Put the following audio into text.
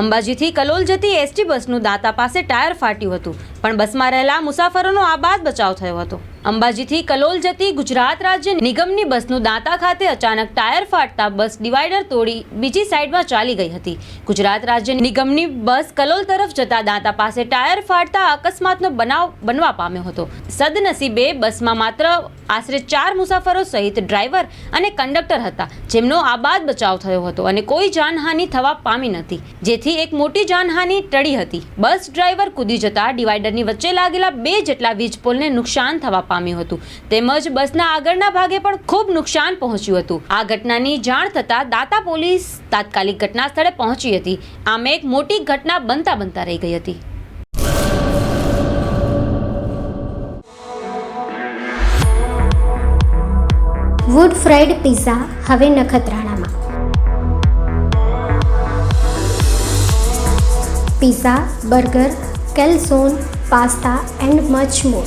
અંબાજીથી કલોલ જતી એસટી બસનું દાંતા પાસે ટાયર ફાટ્યું હતું. પણ બસમાં રહેલા મુસાફરોનો આ બાદ બચાવ થયો હતો. અંબાજીથી કલોલ જતી ગુજરાત રાજ્ય નિગમની બસનું દાંતા ખાતે અચાનક ટાયર ફાટતા બસ ડિવાઈડર તોડી બીજી સાઈડમાં ચાલી ગઈ હતી. ગુજરાત રાજ્ય નિગમની બસ કલોલ તરફ જતા દાંતા પાસે ટાયર ફાટતા અકસ્માતનો બનાવ બનવા પામ્યો હતો. સદનસીબે બસમાં માત્ર આશરે ચાર મુસાફરો સહિત ડ્રાઈવર અને કંડક્ટર હતા, જેમનો આબાદ બચાવ થયો હતો અને કોઈ જાનહાનિ થવા પામી નથી. જેથી એક મોટી જાનહાનિ ટળી હતી. બસ ડ્રાઈવર કૂદી જતા ડિવાઈડરની વચ્ચે લાગેલા બે જેટલા વીજપોલને નુકસાન થવા પામ્યું હતું. તેમજ બસના આગળના ભાગે પણ ખૂબ નુકસાન પહોંચ્યું હતું. આ ઘટનાની જાણ થતાં દાતા પોલીસ તાત્કાલિક ઘટના સ્થળે પહોંચી હતી. આમ એક મોટી ઘટના બનતા બનતા રહી ગઈ હતી. વુડ ફ્રાઈડ પિઝા હવે નખત્રાણામાં. Pizza burger calzone pasta and much more